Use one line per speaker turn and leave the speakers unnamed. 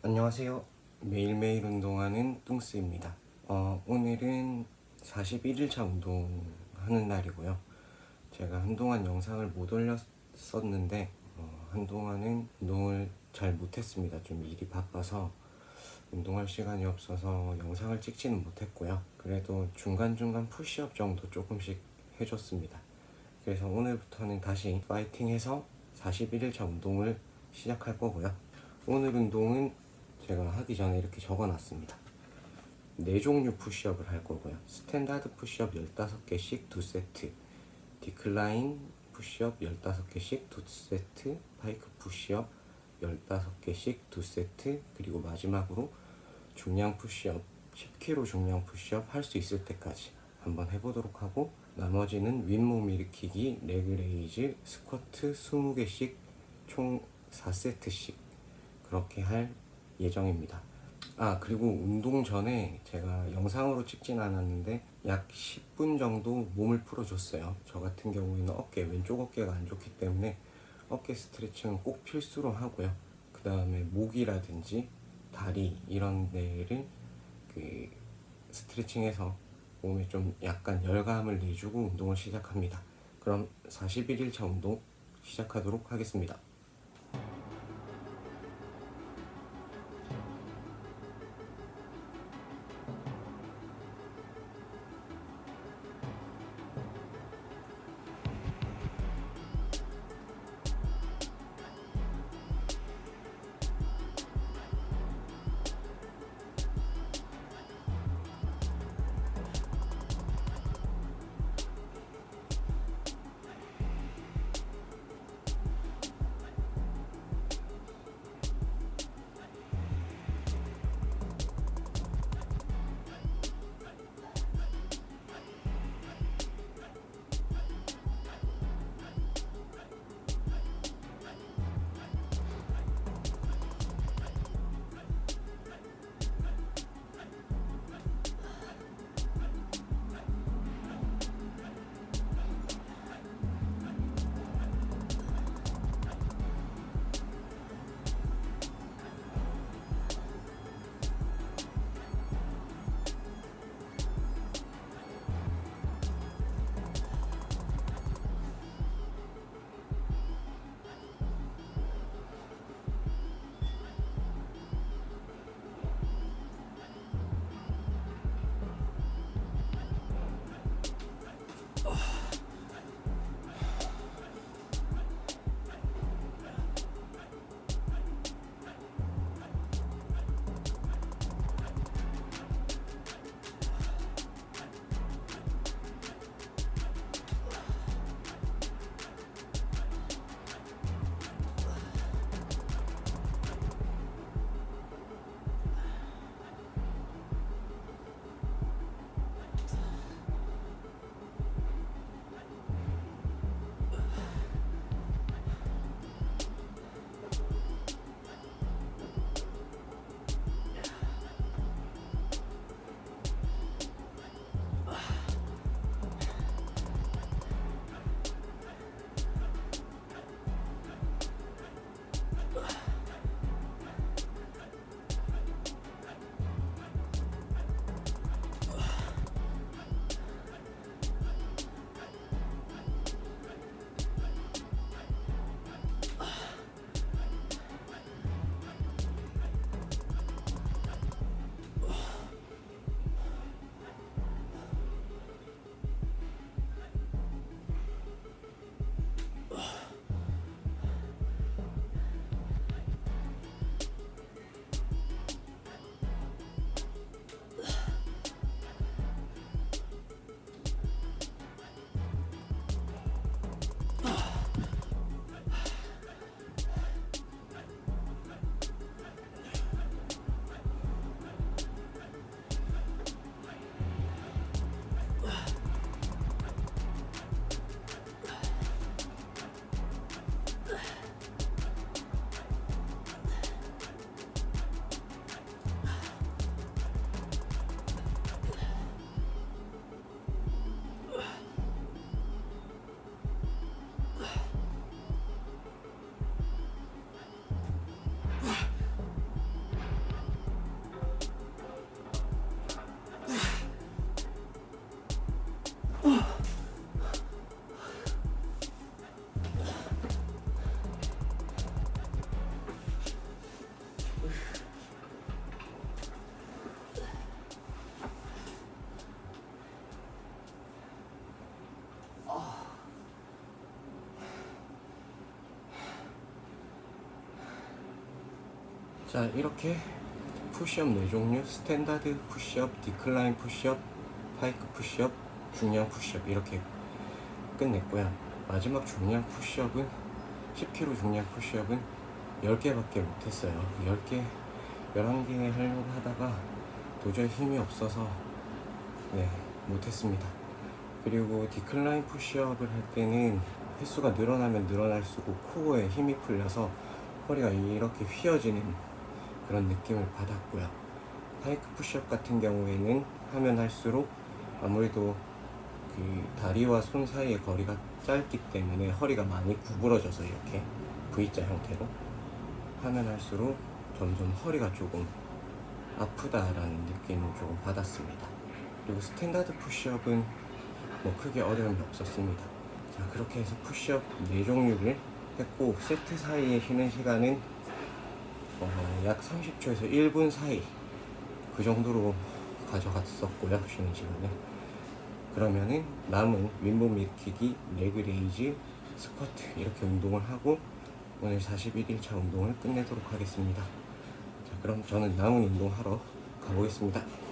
안녕하세요. 매일매일 운동하는 뚱스입니다. 어, 오늘은 41일차 운동하는 날이고요. 제가 한동안 영상을 못 올렸었는데 어, 한동안은 운동을 잘 못했습니다. 좀 일이 바빠서 운동할 시간이 없어서 영상을 찍지는 못했고요. 그래도 중간중간 푸시업 정도 조금씩 해줬습니다. 그래서 오늘부터는 다시 파이팅해서 41일차 운동을 시작할 거고요. 오늘 운동은 제가 하기 전에 이렇게 적어놨습니다. 네 종류 푸시업을 할 거고요. 스탠다드 푸시업 15개씩 두 세트, 디클라인 푸시업 15개씩 두 세트, 파이크 푸시업 15개씩 두 세트, 그리고 마지막으로 중량 푸시업 10kg 중량 푸시업 할 수 있을 때까지 한번 해보도록 하고 나머지는 윗몸 일으키기, 레그 레이즈, 스쿼트 20개씩 총 4세트씩 그렇게 할 예정입니다. 아 그리고 운동 전에 제가 영상으로 찍진 않았는데 약 10분 정도 몸을 풀어줬어요. 저 같은 경우에는 어깨 왼쪽 어깨가 안 좋기 때문에 어깨 스트레칭은 꼭 필수로 하고요. 그 다음에 목이라든지 다리 이런 데를 그 스트레칭해서 몸에 좀 약간 열감을 내주고 운동을 시작합니다. 그럼 41일차 운동 시작하도록 하겠습니다. 자 이렇게 푸시업 4종류 스탠다드 푸시업, 디클라인 푸시업, 파이크 푸시업, 중량 푸시업 이렇게 끝냈고요. 마지막 중량 푸시업은 10kg 중량 푸시업은 10개밖에 못했어요. 10개, 11개 하려고 하다가 도저히 힘이 없어서 네 못했습니다. 그리고 디클라인 푸시업을 할 때는 횟수가 늘어나면 늘어날수록 코어에 힘이 풀려서 허리가 이렇게 휘어지는 그런 느낌을 받았고요. 파이크 푸시업 같은 경우에는 하면 할수록 아무래도 그 다리와 손 사이의 거리가 짧기 때문에 허리가 많이 구부러져서 이렇게 V자 형태로 하면 할수록 점점 허리가 조금 아프다라는 느낌을 조금 받았습니다. 그리고 스탠다드 푸시업은 뭐 크게 어려움이 없었습니다. 자 그렇게 해서 푸시업 4종류를 했고 세트 사이에 쉬는 시간은 어, 약 30초에서 1분 사이 그 정도로 가져갔었고요 쉬는 시간을 그러면은 남은 윗몸 일으키기, 레그 레이즈, 스쿼트 이렇게 운동을 하고 오늘 41일차 운동을 끝내도록 하겠습니다. 자 그럼 저는 남은 운동 하러 가보겠습니다